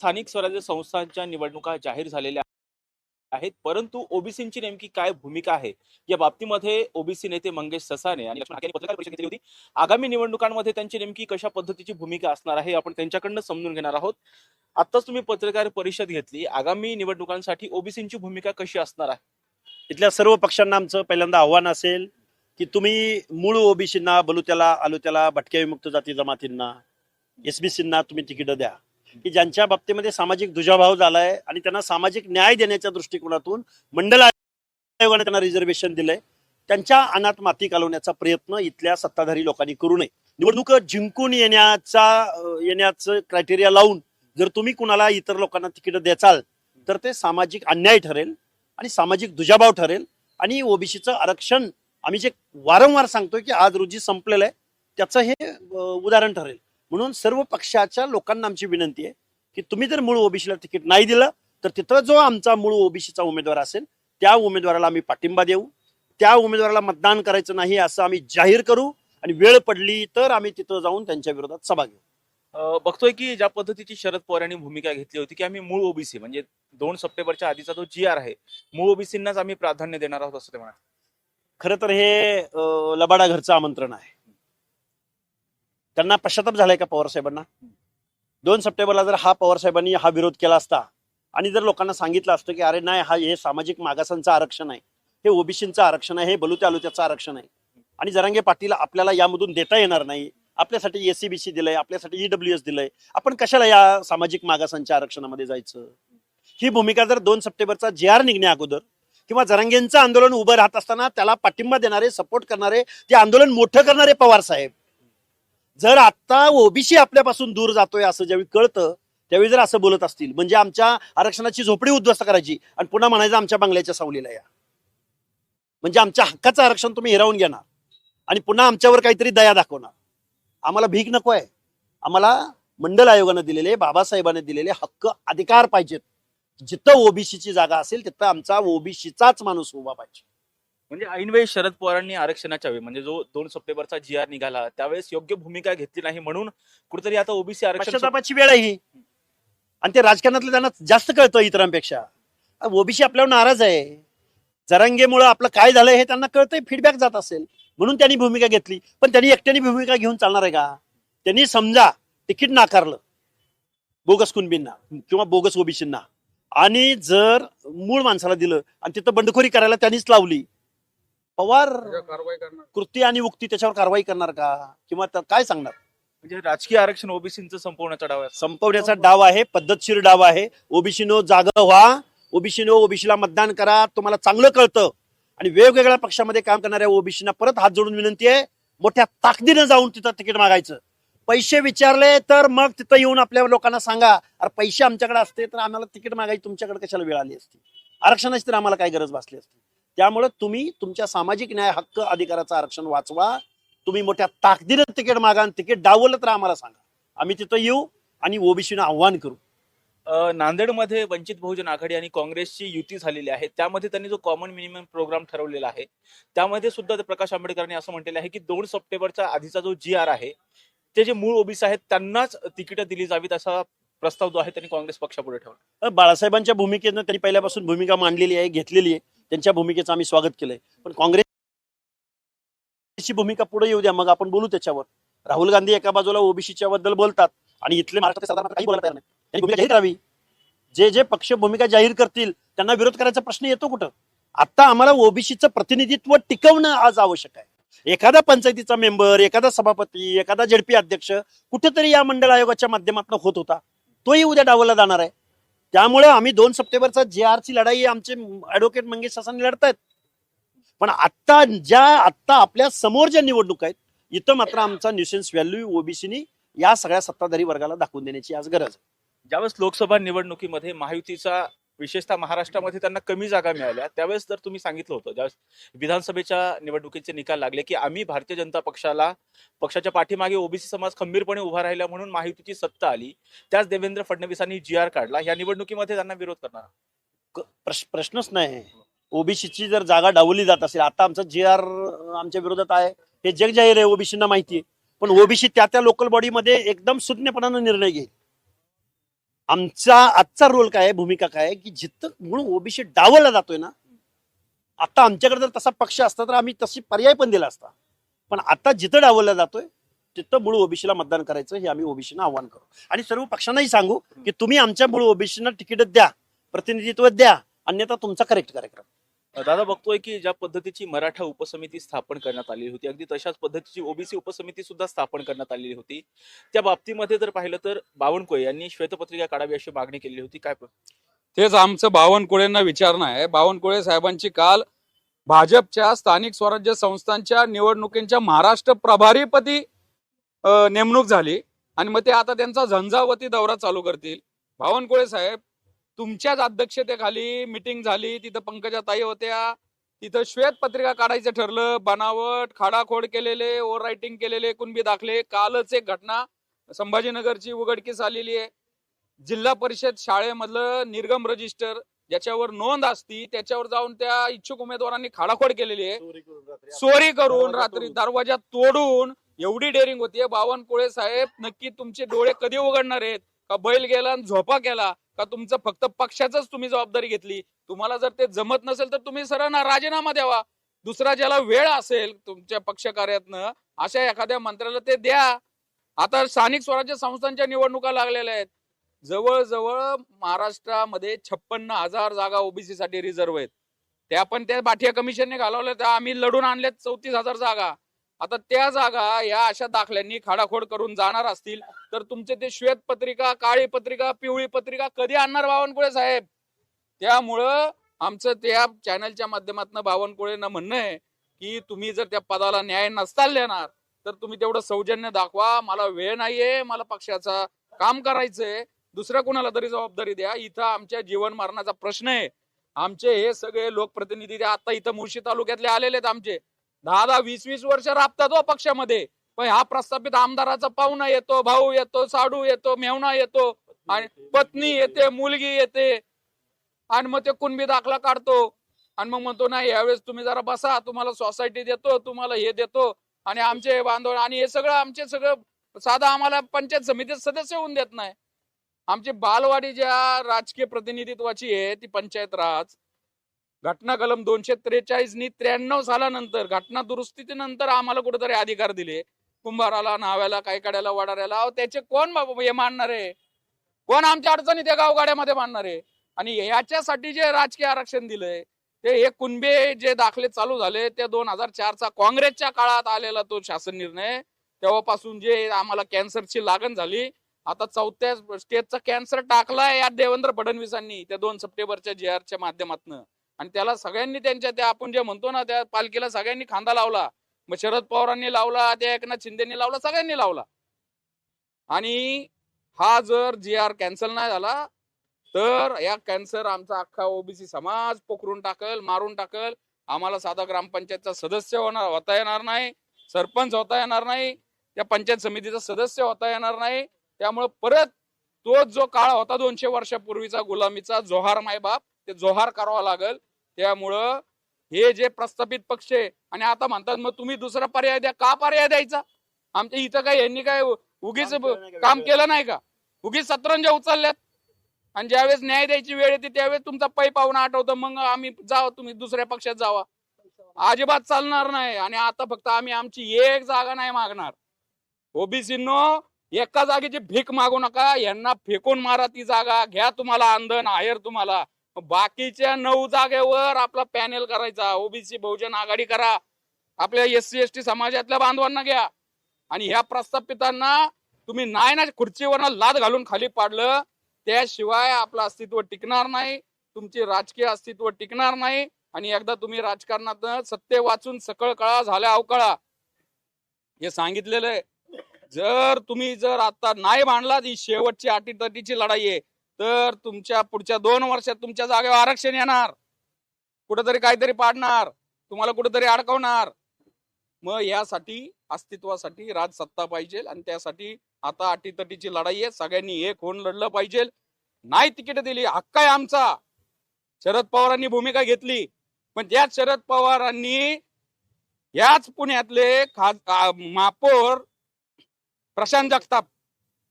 स्थानिक स्वराज्य संस्थांच्या निवडणुका जाहीर झालेल्या आहेत. परंतु ओबीसीची नेमकी काय भूमिका आहे? या बाबतीमध्ये ओबीसी नेते मंगेश ससाने आणि लक्ष्मण पत्रकार परिषद घेतली होती. आगामी निवडणुकांमध्ये त्यांची नेमकी कशा पद्धतीची भूमिका असणार आहे आपण त्यांच्याकडनं समजून घेणार आहोत. आताच तुम्ही पत्रकार परिषद घेतली. आगामी निवडणुकांसाठी ओबीसीची भूमिका कशी असणार आहे? इथल्या सर्व पक्षांना आमचं पहिल्यांदा आव्हान असेल की तुम्ही मूळ ओबीसींना बलुत्याला आलुत्याला भटक्या विमुक्त जाती जमातींना एसबीसींना तुम्ही तिकीट द्या. की ज्यांच्या बाबतीमध्ये सामाजिक दुजाभाव झालाय आणि त्यांना सामाजिक न्याय देण्याच्या दृष्टिकोनातून मंडल आयोगाने त्यांना रिझर्वेशन दिलंय त्यांच्या अनाथ माती घालवण्याचा प्रयत्न इथल्या सत्ताधारी लोकांनी करू नये. निवडणूक जिंकून येण्याचा येण्याचं क्रायटेरिया लावून जर तुम्ही कुणाला इतर लोकांना तिकीट द्याचाल तर ते सामाजिक अन्याय ठरेल आणि सामाजिक दुजाभाव ठरेल आणि ओबीसीचं आरक्षण आम्ही जे वारंवार सांगतोय की आज रोजी संपलेलं आहे त्याचं हे उदाहरण ठरेल. म्हणून सर्व पक्षाच्या लोकांना आमची विनंती आहे की तुम्ही जर मूळ ओबीसीला तिकीट नाही दिलं तर तिथं जो आमचा मूळ ओबीसीचा उमेदवार असेल त्या उमेदवाराला आम्ही पाठिंबा देऊ. त्या उमेदवाराला मतदान करायचं नाही असं आम्ही जाहीर करू आणि वेळ पडली तर आम्ही तिथं जाऊन त्यांच्या विरोधात सभा घेऊ. बघतोय की ज्या पद्धतीची शरद पवार यांनी भूमिका घेतली होती की आम्ही मूळ ओबीसी म्हणजे दोन सप्टेंबरच्या आधीचा जो जी आर आहे मूळ ओबीसींनाच आम्ही प्राधान्य देणार आहोत असं ते म्हणाले. खरं तर हे लबाडा घरचं आमंत्रण आहे. त्यांना पश्चाताप झालाय का पवार साहेबांना? दोन सप्टेंबरला जर हा पवार साहेबांनी हा विरोध केला असता आणि जर लोकांना सांगितलं असतं की अरे नाही हा हे सामाजिक मागासांचं आरक्षण आहे हे ओबीसीचं आरक्षण आहे हे बलुत्या आलुत्याचं आरक्षण आहे आणि जरांगे पाटील आपल्याला यामधून देता येणार नाही आपल्यासाठी एससीबीसी दिलंय आपल्यासाठी ईडब्ल्यू एस दिलंय आपण कशाला या सामाजिक मागासांच्या आरक्षणामध्ये जायचं? ही भूमिका जर दोन सप्टेंबरचा जे आर निघण्या अगोदर किंवा जरांगेंचं आंदोलन उभं राहत असताना त्याला पाठिंबा देणारे सपोर्ट करणारे ते आंदोलन मोठं करणारे पवार साहेब जर आता ओबीसी आपल्यापासून दूर जातोय असं ज्यावेळी कळतं त्यावेळी जर असं बोलत असतील म्हणजे आमच्या आरक्षणाची झोपडी उद्ध्वस्त करायची आणि पुन्हा म्हणायचं आमच्या बंगल्याच्या सावलीला या. म्हणजे आमच्या हक्काचं आरक्षण तुम्ही हिरावून घेणार आणि पुन्हा आमच्यावर काहीतरी दया दाखवणार. आम्हाला भीक नको आहे. आम्हाला मंडल आयोगानं दिलेले बाबासाहेबांनी दिलेले हक्क अधिकार पाहिजेत. जिथं ओबीसीची जागा असेल तिथं आमचा ओबीसीचाच माणूस उभा पाहिजे. म्हणजे ऐनवेळी शरद पवारांनी आरक्षणाच्या वेळी म्हणजे जो दोन सप्टेंबरचा जी आर निघाला त्यावेळेस योग्य भूमिका घेतली नाही म्हणून कुठेतरी आता ओबीसी आरक्षण पश्चातापाची वेळ आहे ही. आणि ते राजकारणातलं त्यांना जास्त कळतं इतरांपेक्षा. ओबीसी आपल्यावर नाराज आहे. जरांगेमुळे आपलं काय झालंय हे त्यांना कळतंय फीडबॅक जात असेल. म्हणून त्यांनी भूमिका घेतली. पण त्यांनी एकट्याने भूमिका घेऊन चालणार आहे का? त्यांनी समजा तिकीट नाकारलं बोगस कुणबींना किंवा बोगस ओबीसींना. आणि जर मूळ माणसाला दिलं आणि तिथं बंडखोरी करायला त्यांनीच लावली पवार कृती आणि उक्ती त्याच्यावर कारवाई करणार का? किंवा काय सांगणार? म्हणजे राजकीय आरक्षण ओबीसीचं संपवण्याचा डाव आहे. संपवण्याचा डाव आहे पद्धतशीर डाव आहे. ओबीसीनो जागा व्हा. ओबीसीनो ओबीसीला मतदान करा. तुम्हाला चांगलं कळतं. आणि वेगवेगळ्या पक्षामध्ये काम करणाऱ्या ओबीसीना परत हात जोडून विनंती आहे मोठ्या ताकदीनं जाऊन तिथं तिकीट मागायचं. पैसे विचारले तर मग तिथं येऊन आपल्या लोकांना सांगा अरे पैसे आमच्याकडे असते तर आम्हाला तिकीट मागायची तुमच्याकडे कशाला वेळ आली असती? आरक्षणाची तर आम्हाला काय गरज भासली असती? त्यामुळे तुम्ही तुमच्या सामाजिक न्याय हक्क अधिकाराचं आरक्षण वाचवा. तुम्ही मोठ्या ताकदीनं तिकीट मागा आणि तिकीट डावलं तर आम्हाला सांगा. आम्ही तिथं येऊ आणि ओबीसीनं आव्हान करू. नांदेडमध्ये वंचित बहुजन आघाडी आणि काँग्रेसची युती झालेली आहे. त्यामध्ये त्यांनी जो कॉमन मिनिमम प्रोग्राम ठरवलेला आहे त्यामध्ये सुद्धा प्रकाश आंबेडकरांनी असं म्हटलेलं आहे की दोन सप्टेंबरच्या आधीचा जो जी आर आहे ते जे मूळ ओबीसी आहेत त्यांनाच तिकीट दिली जावीत असा प्रस्ताव जो आहे त्यांनी काँग्रेस पक्षापुढे ठेवला. बाळासाहेबांच्या भूमिकेनं त्यांनी पहिल्यापासून भूमिका मांडलेली आहे घेतलेली आहे. त्यांच्या भूमिकेचं आम्ही स्वागत केलंय. पण काँग्रेसची भूमिका पुढे येऊ द्या मग आपण बोलू त्याच्यावर. राहुल गांधी एका बाजूला ओबीसीच्या बद्दल बोलतात आणि इथले महाराष्ट्रात काही बोलत नाही. त्यांनी भूमिका जाहीर करावी. जे जे पक्ष भूमिका जाहीर करतील त्यांना विरोध करायचा प्रश्न येतो कुठं? आता आम्हाला ओबीसीचं प्रतिनिधित्व टिकवणं आज आवश्यक आहे. एखादा पंचायतीचा मेंबर एखादा सभापती एखादा झेडपी अध्यक्ष कुठेतरी या मंडळ आयोगाच्या माध्यमातून होत होता. तोही उद्या डावला जाणार आहे. त्यामुळे आम्ही दोन सप्टेंबरचा जे आर ची लढाई आमचे ऍडव्होकेट मंगेश सासांनी लढतायत. पण आत्ता ज्या आत्ता आपल्यासमोर ज्या निवडणूक आहेत इथं मात्र आमचा न्यूसेन्स व्हॅल्यू ओबीसीनी या सगळ्या सत्ताधारी वर्गाला दाखवून देण्याची आज गरज आहे. ज्यावेळेस लोकसभा निवडणुकीमध्ये महायुतीचा विशेषतः महाराष्ट्रामध्ये त्यांना कमी जागा मिळाल्या. त्यावेळेस जर तुम्ही सांगितलं होतं ज्यावेळेस विधानसभेच्या निवडणुकीचे निकाल लागले की आम्ही भारतीय जनता पक्षाला पक्षाच्या पाठीमागे ओबीसी समाज खंबीरपणे उभा राहिला म्हणून महायुतीची सत्ता आली त्याच देवेंद्र फडणवीसांनी जी आर काढला या निवडणुकीमध्ये त्यांना विरोध करणार. प्रश्नच नाही. ओबीसीची जर जागा डावली जात असेल आता आमचा जे आर आमच्या विरोधात आहे हे जग जाहीर आहे ओबीसीना माहिती आहे. पण ओबीसी त्या त्या लोकल बॉडीमध्ये एकदम सुज्ञपणानं निर्णय घेईल. आमचा आजचा रोल काय आहे भूमिका काय आहे की जिथं मूळ ओबीसी डावलला जातोय ना आता आमच्याकडे जर तसा पक्ष असता तर आम्ही तशी पर्याय पण दिला असता. पण आता जिथं डावलला जातोय तिथं मूळ ओबीसीला मतदान करायचं हे आम्ही ओबीसीना आव्हान करू. आणि सर्व पक्षांनाही सांगू की तुम्ही आमच्या मूळ ओबीसीना तिकीट द्या प्रतिनिधित्व द्या अन्यथा तुमचा करेक्ट कार्यक्रम. दादा बघतोय की ज्या पद्धतीची मराठा उपसमिती स्थापन करण्यात आलेली होती अगदी तशाच पद्धतीची ओबीसी उपसमिती सुद्धा स्थापन करण्यात आलेली होती. त्या बाबतीमध्ये जर पाहिलं तर बावनकुळे यांनी श्वेतपत्रिका काढावी अशी मागणी केली होती. काय तेच आमचं बावनकुळेंना विचारणं आहे. बावनकुळे साहेबांची काल भाजपच्या स्थानिक स्वराज्य संस्थांच्या निवडणुकींच्या महाराष्ट्र प्रभारीपदी नेमणूक झाली आणि मग ते आता त्यांचा झंझावती दौरा चालू करतील. बावनकुळे साहेब तुमच्याच अध्यक्षतेखाली मिटिंग झाली तिथं पंकजा ताई होत्या. तिथं श्वेत पत्रिका काढायचं ठरलं बनावट खाडाखोड केलेले ओव्हर रायटिंग केलेले कुणबी दाखले. कालच एक घटना संभाजीनगरची उघडकीस आलेली आहे. जिल्हा परिषद शाळेमधलं निर्गम रजिस्टर ज्याच्यावर नोंद असती त्याच्यावर जाऊन त्या इच्छुक उमेदवारांनी खाडाखोड केलेली आहे. चोरी करून रात्री. दरवाजा तोडून. एवढी डेअरिंग होतीये. बावनकुळे साहेब नक्की तुमचे डोळे कधी उघडणार आहेत? का बैल गेला आणि झोपा केला? का तुमचं फक्त पक्षाच तुम्ही जबाबदारी घेतली? तुम्हाला जर ते जमत नसेल तर तुम्ही सरांना राजीनामा द्यावा. दुसरा ज्याला वेळ असेल तुमच्या पक्षकार्यातनं अशा एखाद्या मंत्र्याला ते द्या. आता स्थानिक स्वराज्य संस्थांच्या निवडणुका लागलेल्या आहेत. जवळजवळ महाराष्ट्रामध्ये छप्पन्न हजार जागा ओबीसी साठी रिझर्व्ह आहेत. त्या पण त्या बाठिया कमिशनने घालवल्या त्या आम्ही लढून आणल्यात चौतीस हजार जागा. आता त्या जागा या अशा दाखल्यांनी खाडाखोड करून जाणार असतील तर तुमचे ते श्वेत पत्रिका काळी पत्रिका पिवळी पत्रिका कधी आणणार बावनकुळे साहेब? त्यामुळं आमचं त्या चॅनलच्या माध्यमातून बावनकुळेंना म्हणणं आहे की तुम्ही जर त्या पदाला न्याय नसताल देणार तर तुम्ही तेवढं सौजन्य दाखवा. मला वेळ नाहीये मला पक्षाचा काम करायचंय. दुसऱ्या कोणाला तरी जबाबदारी द्या. इथं आमच्या जीवन मरणाचा प्रश्न आहे. आमचे हे सगळे लोकप्रतिनिधी आता इथं मुळशी तालुक्यातले आलेले आहेत आमचे. दहा दहा वीस वीस वर्ष राबतात हो पक्षामध्ये. पण हा प्रस्थापित आमदाराचा पाहुणा येतो भाऊ येतो साडू येतो मेवणा येतो आणि पत्नी येते मुलगी येते. आणि मग ते कुणबी दाखला काढतो. आणि मग म्हणतो नाही यावेळेस तुम्ही जरा बसा तुम्हाला सोसायटी देतो तुम्हाला हे देतो. आणि आमचे बांधव आणि हे सगळं आमचे सगळं साधं आम्हाला पंचायत समितीत सदस्य होऊन देत नाही. आमची बालवाडी ज्या राजकीय प्रतिनिधित्वाची आहे ती पंचायत राज. घटना कलम दोनशे त्रेचाळीसनी त्र्याण्णव सालानंतर घटना दुरुस्तीनंतर आम्हाला कुठेतरी अधिकार दिले. कुंभाराला न्हाव्याला काही कड्याला वडाऱ्याला अहो, त्याचे कोण हे मानणार आहे? कोण आमच्या अडचणी त्या गावगाड्यामध्ये मानणार आहे? आणि याच्यासाठी जे राजकीय आरक्षण दिलंय ते हे कुणबे जे दाखले चालू झाले ते दोन हजार चारचा काँग्रेसच्या काळात आलेला तो शासन निर्णय तेव्हापासून जे आम्हाला कॅन्सरची लागण झाली आता चौथ्या स्टेजचा कॅन्सर टाकलाय या देवेंद्र फडणवीसांनी त्या दोन सप्टेंबरच्या जे आरच्या माध्यमातून. आणि त्याला सगळ्यांनी त्यांच्या त्या आपण जे म्हणतो ना त्या पालखीला सगळ्यांनी खांदा लावला. मग शरद पवारांनी लावला त्या एकनाथ शिंदेनी लावला सगळ्यांनी लावला. आणि हा जर जी आर कॅन्सल नाही झाला तर या कॅन्सर आमचा अख्खा ओबीसी समाज पोखरून टाकल मारून टाकल. आम्हाला साधा ग्रामपंचायतचा सदस्य होणार होता येणार नाही. सरपंच होता येणार नाही. त्या पंचायत समितीचा सदस्य होता येणार नाही. त्यामुळे परत तो जो काळ होता दोनशे वर्षापूर्वीचा गुलामीचा जोहार मायबाप ते जोहार करावा लागल. त्यामुळं हे जे प्रस्थापित पक्ष आहे आणि आता म्हणतात मग तुम्ही दुसरा पर्याय द्या. का पर्याय द्यायचा? आमच्या इथं काय यांनी काय उगीच काम केलं नाही का उगीच सतरंजा उचलल्यात. आणि ज्यावेळेस न्याय द्यायची वेळ येते त्यावेळेस तुमचा पै पाहून आठवतं. मग आम्ही जावं तुम्ही दुसऱ्या पक्षात जावा. अजिबात चालणार नाही. आणि आता फक्त आम्ही आमची एक जागा नाही मागणार. ओबीसीनो एका जागेची भीक मागू नका. यांना फेकून मारा ती जागा. घ्या तुम्हाला आंदन आहेर तुम्हाला. बाकीच्या नऊ जागेवर आपला पॅनेल करायचा. ओबीसी बहुजन आघाडी करा. आपल्या एस सी एस टी समाजातल्या बांधवांना घ्या. आणि ह्या प्रस्थापितांना तुम्ही नाही ना खुर्चीवर लाद घालून खाली पाडलं त्याशिवाय आपलं अस्तित्व टिकणार नाही. तुमची राजकीय अस्तित्व टिकणार नाही. आणि एकदा तुम्ही राजकारणात सत्य वाचून सकळ कळा झाल्या अवकळा. हे सांगितलेलं आहे. जर तुम्ही जर आता नाही भांडला ही शेवटची आटीतटीची लढाई आहे. तर तुमच्या पुढच्या दोन वर्षात तुमच्या जागेवर आरक्षण येणार. कुठेतरी काहीतरी पाडणार. तुम्हाला कुठेतरी अडकवणार. मग यासाठी अस्तित्वासाठी राजसत्ता पाहिजे आणि त्यासाठी आता अटीतटीची लढाई आहे. सगळ्यांनी एक होऊन लढलं पाहिजे. नाही तिकीट दिली. हक्क आहे आमचा. शरद पवारांनी भूमिका घेतली. पण त्याच शरद पवारांनी याच पुण्यातले खास महापौर प्रशांत जगताप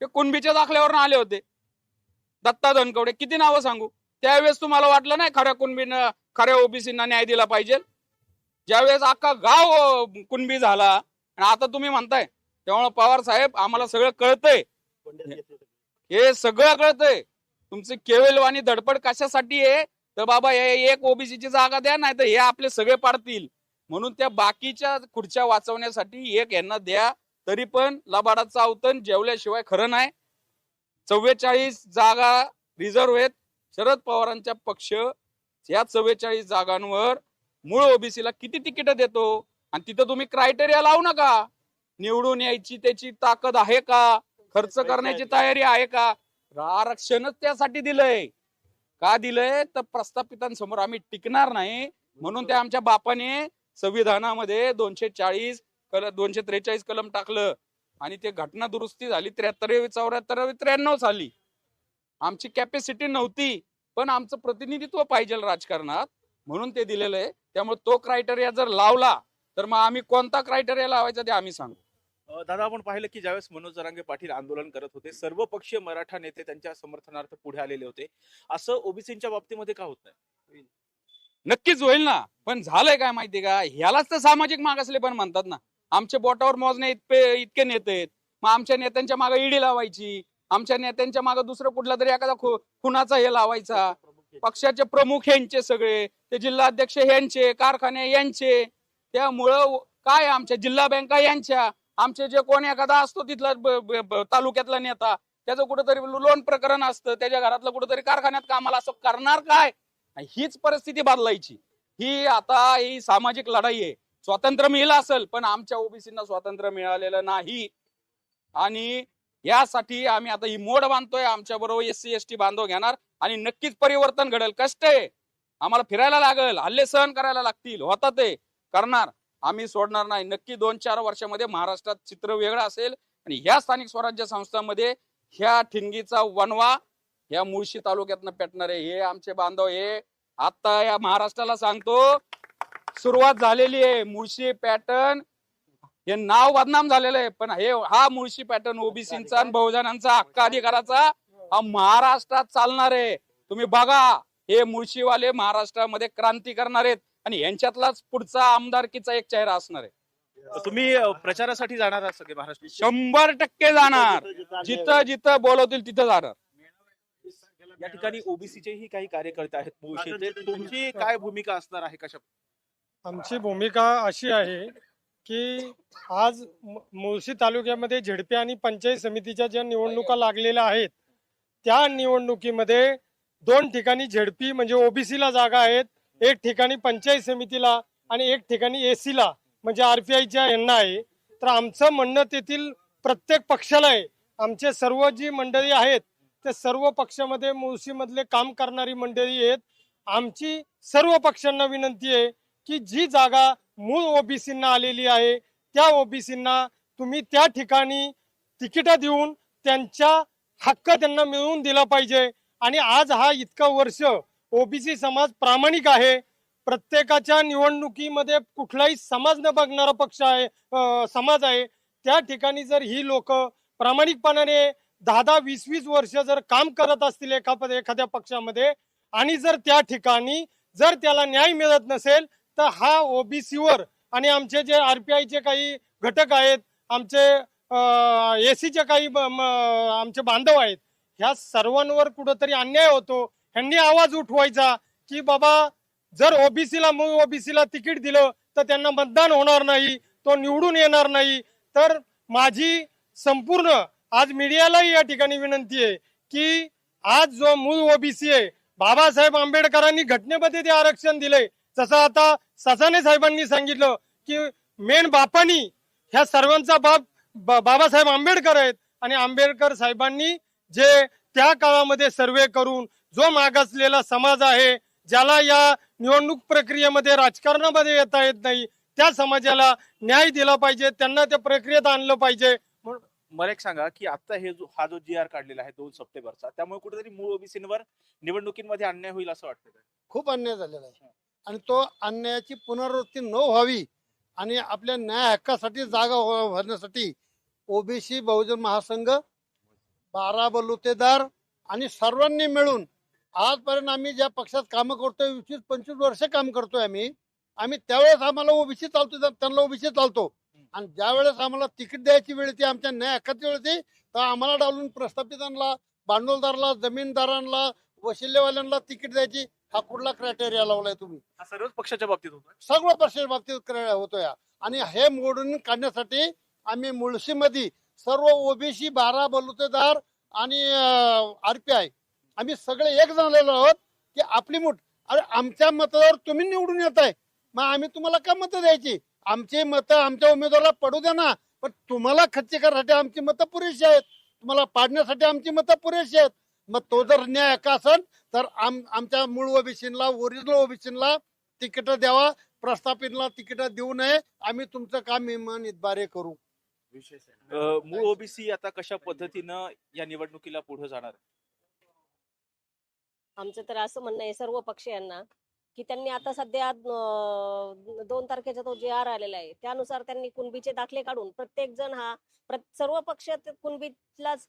हे कुणबीच्या दाखल्यावरून आले होते. दत्ता धनकवडे किती नावं सांगू? त्यावेळेस तुम्हाला वाटलं नाही खऱ्या कुणबीनं खऱ्या ओबीसीना न्याय दिला पाहिजे? ज्यावेळेस अख्खा गाव कुणबी झाला आणि आता तुम्ही म्हणताय त्यामुळे पवार साहेब आम्हाला सगळं कळतंय. हे सगळं कळतंय. तुमची केवलवाणी धडपड कशासाठी आहे? तर बाबा हे एक ओबीसीची जागा द्या नाही तर हे आपले सगळे पाडतील. म्हणून त्या बाकीच्या खुर्च्या वाचवण्यासाठी एक यांना द्या. तरी पण लबाडाचं अवतन जेवल्याशिवाय खरं नाही. चव्वेचाळीस जागा रिझर्व आहेत. शरद पवारांच्या पक्ष या चव्वेचाळीस जागांवर मूळ ओबीसीला किती तिकीट देतो? आणि तिथं तुम्ही क्रायटेरिया लावू नका. निवडून यायची त्याची ताकद आहे का? खर्च करण्याची तयारी आहे का? आरक्षणच त्यासाठी दिलंय. का दिलंय? तर प्रस्थापितांसमोर आम्ही टिकणार नाही. म्हणून त्या आमच्या बापाने संविधानामध्ये दोनशे चाळीस कल दोनशे त्रेचाळीस कलम टाकलं. आणि ते घटना दुरुस्ती झाली त्र्याहत्तरावी चौऱ्याहत्तरावी त्र्याण्णव साली. आमची कॅपॅसिटी नव्हती पण आमचं प्रतिनिधित्व पाहिजे राजकारणात म्हणून ते दिलेलं आहे. त्यामुळे तो क्रायटेरिया जर लावला तर मग आम्ही कोणता क्रायटेरिया लावायचा ते आम्ही सांगू. दादा आपण पाहिलं की ज्यावेळेस मनोज जरांगे पाटील आंदोलन करत होते सर्व पक्षीय मराठा नेते त्यांच्या समर्थनार्थ पुढे आलेले होते. असं ओबीसीच्या बाबतीमध्ये का होत नाही? नक्कीच होईल ना पण झालंय काय माहिती का? ह्यालाच तर सामाजिक मागासले पण म्हणतात ना आमच्या बोटावर मोजणे इतके इतके नेते आहेत. मग आमच्या नेत्यांच्या मागे ईडी लावायची. आमच्या नेत्यांच्या मागे दुसरं कुठला तरी एखादा खुनाचा हे लावायचा. पक्षाचे प्रमुख यांचे सगळे ते जिल्हाध्यक्ष यांचे कारखाने यांचे त्यामुळं काय आमच्या जिल्हा बँका यांच्या आमचे जे कोण एखादा असतो तिथला तालुक्यातला नेता त्याचं कुठेतरी लोन प्रकरण असतं. त्याच्या घरातलं कुठेतरी कारखान्यात कामाला असं करणार काय? हीच परिस्थिती बदलायची. ही आता ही सामाजिक लढाई आहे. स्वातंत्र्य मिळालं असेल पण आमच्या ओबीसींना स्वातंत्र्य मिळालेलं नाही. आणि यासाठी आम्ही आता ही मोड बांधतोय आमच्या बरोबर एस सी एस टी बांधव घेणार आणि नक्कीच परिवर्तन घडेल. कष्ट आहे. आम्हाला फिरायला लागेल हल्ले सहन करायला लागतील होता ते. करणार आम्ही सोडणार नाही. नक्की दोन चार वर्षामध्ये महाराष्ट्रात चित्र वेगळं असेल. आणि ह्या स्थानिक स्वराज्य संस्थांमध्ये ह्या ठिणगीचा वनवा ह्या मुळशी तालुक्यातनं पेटणार आहे. हे आमचे बांधव हे आता या महाराष्ट्राला सांगतो सुरुवात झालेली आहे. मुळशी पॅटर्न हे नाव बदनाम झालेलं आहे. पण हे हा मुळशी पॅटर्न ओबीसीचा आणि बहुजनांचा हक्क अधिकाराचा हा महाराष्ट्रात चालणार आहे. तुम्ही बघा हे मुळशीवाले महाराष्ट्रामध्ये क्रांती करणार आहेत आणि यांच्यातलाच पुढचा आमदारकीचा एक चेहरा असणार आहे. तुम्ही प्रचारासाठी जाणार आहात सगळे महाराष्ट्र शंभर टक्के जाणार. जिथं जिथं बोलवतील तिथं जाणार. या ठिकाणी ओबीसीचेही काही कार्यकर्ते आहेत. तुमची काय भूमिका असणार आहे कशा आमची भूमिका अशी आहे की आज मुळशी तालुक्यामध्ये झेडपी आणि पंचायत समितीच्या ज्या निवडणुका लागलेल्या आहेत त्या निवडणुकीमध्ये दोन ठिकाणी झेडपी म्हणजे ओबीसीला जागा आहेत एक ठिकाणी पंचायत समितीला आणि एक ठिकाणी एसीला म्हणजे आरपीआयच्या यांना आहे. तर आमचं म्हणणं तेथील प्रत्येक पक्षाला आहे. आमचे सर्व जी मंडळी आहेत ते सर्व पक्षामध्ये मुळशीमधले काम करणारी मंडळी आहेत. आमची सर्व पक्षांना विनंती आहे की जी जागा मूळ ओबीसींना आलेली आहे त्या ओबीसींना तुम्ही त्या ठिकाणी तिकीट देऊन त्यांच्या हक्क त्यांना मिळवून दिला पाहिजे. आणि आज हा इतका वर्ष ओबीसी समाज प्रामाणिक आहे. प्रत्येकाच्या निवडणुकीमध्ये कुठलाही समाज न बघणारा पक्ष आहे समाज आहे. त्या ठिकाणी जर ही लोक प्रामाणिकपणाने दहा दहा वीस वीस वर्ष जर काम करत असतील एका एखाद्या पक्षामध्ये आणि जर त्या ठिकाणी जर त्याला न्याय मिळत नसेल तर हा ओबीसीवर आणि आमचे जे आरपीआयचे काही घटक आहेत आमचे एसीचे काही आमचे बांधव आहेत ह्या सर्वांवर कुठंतरी अन्याय होतो ह्यांनी आवाज उठवायचा की बाबा जर ओबीसीला मूळ ओबीसीला तिकीट दिलं तर त्यांना मतदान होणार नाही तो निवडून येणार नाही. तर माझी संपूर्ण आज मीडियालाही या ठिकाणी विनंती आहे की आज जो मूळ ओबीसी आहे बाबासाहेब आंबेडकरांनी घटनेमध्ये ते आरक्षण दिले जसं आता ससाने साहेबांनी सांगितलं की मेन बापानी ह्या सर्वांचा बाप बाबासाहेब आंबेडकर आहेत. आणि आंबेडकर साहेबांनी जे त्या काळामध्ये सर्वे करून जो मागासलेला समाज आहे ज्याला या निवडणूक प्रक्रियेमध्ये राजकारणामध्ये येता येत नाही त्या समाजाला न्याय दिला पाहिजे त्यांना त्या प्रक्रियेत आणलं पाहिजे. मला एक सांगा की आता हे जो हा जो जी आर काढलेला आहे दोन सप्टेंबरचा त्यामुळे कुठेतरी मूळ ओबीसीवर निवडणुकीमध्ये अन्याय होईल असं वाटतं? खूप अन्याय झालेला आहे. आणि तो अन्यायाची पुनरावृत्ती न व्हावी आणि आपल्या न्याय हक्कासाठी जागा हो-, भरण्यासाठी ओबीसी बहुजन महासंघ बारा बलुतेदार आणि सर्वांनी मिळून आजपर्यंत आम्ही ज्या पक्षात कामं करतोय वीस पंचवीस वर्ष काम करतोय आम्ही आम्ही त्यावेळेस आम्हाला ओबीसी चालतो त्यांना ओबीसी चालतो. आणि ज्या वेळेस आम्हाला तिकीट द्यायची वेळ येते आमच्या न्याय हक्काची वेळ येते तर आम्हाला डावलून प्रस्थापितांना भांडवलदाराला जमीनदारांना वशिलेवाल्यांना तिकीट द्यायची. हा कुठला क्रायटेरिया लावलाय तुम्ही? हा सर्वच पक्षाच्या बाबतीत होतोय. सगळं पक्षाच्या बाबतीत क्र- होतोय आणि हे मोडून काढण्यासाठी आम्ही मुळशीमध्ये सर्व ओबीसी बारा बलुतेदार आणि आरपीआय आम्ही सगळे एक झालेलो आहोत की आपली मूठ अरे आमच्या मतावर तुम्ही निवडून येत आहे मग आम्ही तुम्हाला का मतं द्यायची? आमची मतं आमच्या उमेदवाराला पडू द्या ना. पण तुम्हाला खच्ची करण्यासाठी आमची मतं पुरेशी आहेत. तुम्हाला पाडण्यासाठी आमची मतं पुरेशी आहेत. मग तो जर न्याय का असेल तर आम आमच्या मूळ ओबीसीला ओरिजिनल ओबीसीला तिकीट द्यावा प्रस्थापितला तिकीट देऊ नये आम्ही तुमचं काम इमानितबारे करू. अ, मूळ ओबीसी आता कशा पद्धतीनं या निवडणुकीला पुढे जाणार? आमचं तर असं म्हणणं आहे सर्व पक्षीयांना की त्यांनी आता सध्या दोन तारखेचा तो जे आर आलेला आहे त्यानुसार त्यांनी कुणबीचे दाखले काढून प्रत्येक जण हा सर्व पक्ष कुणबीलाच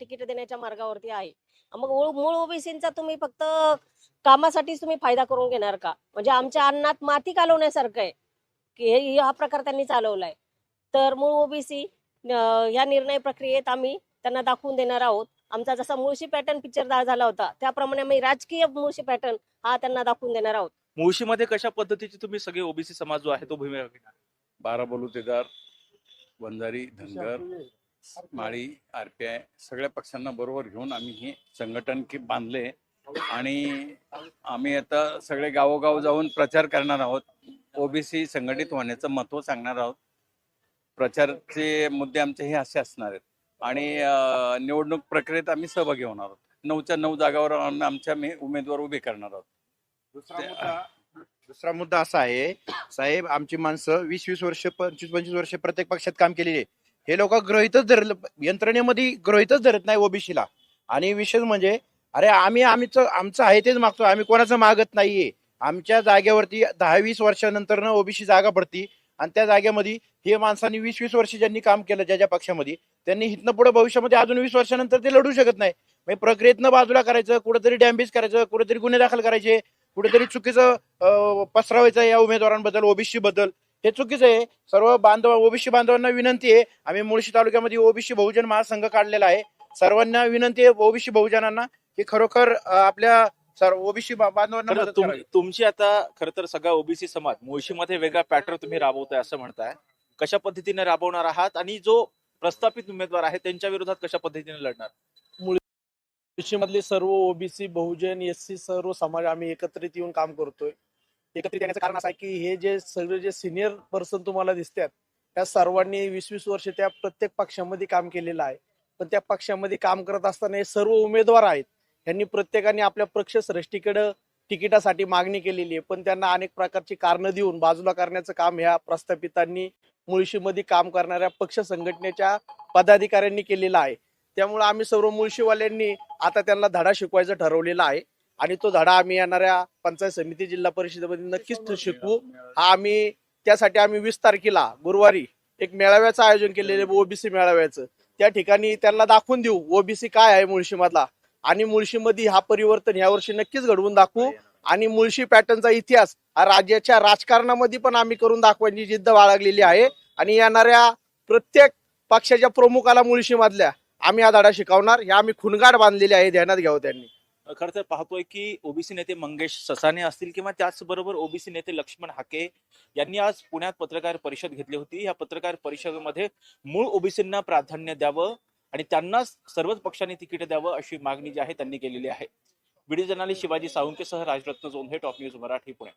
तिकीट देण्याच्या मार्गावरती आहे. मग मूळ- मूळ ओबीसींचा तुम्ही फक्त कामासाठीच तुम्ही फायदा करून घेणार का? म्हणजे आमच्या अन्नात माती कालवण्यासारखं आहे की हे हा प्रकार त्यांनी चालवलाय. तर मूळ ओबीसी या निर्णय प्रक्रियेत आम्ही त्यांना दाखवून देणार आहोत. आमचा जसा मुळशी पॅटर्न पिक्चर झाला होता त्याप्रमाणे आम्ही राजकीय मुळशी पॅटर्न हा त्यांना दाखवून देणार आहोत. मुळशीमध्ये कशा पद्धतीचे तुम्ही सगळे ओबीसी समाज जो आहे तो भूमिका घेणार? बारा बलुतेदार वंजारी धनगर माळी आरपीआय सगळ्या पक्षांना बरोबर घेऊन आम्ही हे संघटन की बांधले आणि आम्ही आता सगळे गावोगाव जाऊन प्रचार करणार आहोत. ओबीसी संघटित होण्याचं महत्त्व सांगणार आहोत. प्रचारचे मुद्दे आमचे हे असे असणार आहेत. आणि निवडणूक प्रक्रियेत आम्ही सहभागी होणार आहोत. नऊच्या नऊ जागावर आम्ही आमच्या मी उमेदवार उभे करणार आहोत. दुसरा मुद्दा दुसरा मुद्दा असा आहे साहेब आमची माणसं वीस वीस वर्ष पंचवीस पंचवीस वर्ष प्रत्येक पक्षात काम केलेली आहे. हे लोक ग्रहितच धरलं यंत्रणेमध्ये ग्रहितच धरत नाही ओबीसीला. आणि विशेष म्हणजे अरे आम्ही आमचं आमचं आहे तेच मागतो आम्ही कोणाचं मागत नाहीये. आमच्या जागेवरती दहा वीस वर्षानंतर ओबीसी जागा पडती. आणि त्या जागेमध्ये हे माणसांनी वीस वीस वर्ष ज्यांनी काम केलं ज्या ज्या पक्षामध्ये त्यांनी इथनं पुढे भविष्यामध्ये अजून वीस वर्षानंतर ते लढू शकत नाही. म्हणजे प्रक्रियेतनं बाजूला करायचं कुठेतरी डॅमेज करायचं कुठेतरी गुन्हे दाखल करायचे कुठेतरी चुकीचं पसरवायचं या उमेदवारांबद्दल ओबीसी बद्दल. हे चुकीचं आहे. सर्व बांधव ओबीसी बांधवांना विनंती आहे. आम्ही मुळशी तालुक्यामध्ये ओबीसी बहुजन महासंघ काढलेला आहे. सर्वांना विनंती आहे ओबीसी बहुजनांना की खरोखर आपल्या ओबीसी बांधवांना. तुमची आता खरं तर सगळा ओबीसी समाज मुळशीमध्ये वेगळा पॅटर्न तुम्ही राबवताय असं म्हणताय. कशा पद्धतीने राबवणार आहात? आणि जो प्रस्थापित उमेदवार आहे त्यांच्या विरोधात कशा पद्धतीने लढणार? मधले सर्व ओबीसी बहुजन एससी सर्व समाज आम्ही एकत्रित येऊन काम करतोय. एकत्रित येण्याचं कारण असं आहे की हे जे सगळे जे सिनियर पर्सन तुम्हाला दिसतात त्या सर्वांनी वीस वीस वर्ष त्या प्रत्येक पक्षामध्ये काम केलेलं आहे. पण त्या पक्षामध्ये काम करत असताना हे सर्व उमेदवार आहेत. यांनी प्रत्येकाने आपल्या पक्ष श्रेष्ठीकडे तिकिटासाठी मागणी केलेली आहे. पण त्यांना अनेक प्रकारची कारणं देऊन बाजूला करण्याचं काम ह्या प्रस्थापितांनी मुळशीमध्ये काम करणाऱ्या पक्ष संघटनेच्या पदाधिकाऱ्यांनी केलेलं आहे. त्यामुळे आम्ही सर्व मुळशीवाल्यांनी आता त्यांना धडा शिकवायचं ठरवलेला आहे. आणि तो धडा आम्ही येणाऱ्या पंचायत समिती जिल्हा परिषदेमध्ये नक्कीच शिकवू. हा आम्ही त्यासाठी आम्ही वीस तारखेला गुरुवारी एक मेळाव्याचं आयोजन केलेलं आहे ओबीसी मेळाव्याचं. त्या ठिकाणी त्यांना दाखवून देऊ ओबीसी काय आहे मुळशीमधला आणि मुळशीमध्ये हा परिवर्तन यावर्षी नक्कीच घडवून दाखवू. आणि मुळशी पॅटर्नचा इतिहास हा राज्याच्या राजकारणामध्ये पण आम्ही करून दाखवायची जिद्द बाळगलेली आहे. आणि येणाऱ्या प्रत्येक पक्षाच्या प्रमुखाला मुळशी मधल्या आम्ही हा धडा शिकवणार हे आम्ही खुणगाड बांधलेली आहे ध्यानात घ्यावं त्यांनी. खरं तर पाहतोय की ओबीसी नेते मंगेश ससाने असतील किंवा त्याचबरोबर ओबीसी नेते लक्ष्मण हाके यांनी आज पुण्यात पत्रकार परिषद घेतली होती. या पत्रकार परिषदेमध्ये मूळ ओबीसींना प्राधान्य द्यावं आणि त्यांनाच सर्वच पक्षांनी तिकीट द्यावं अशी मागणी जी आहे त्यांनी केलेली आहे. व्हिडिओ जर्नालिस्ट शिवाजी साळुंकेसह राजरत्न जोंधे टॉप न्यूज मराठी पुणे.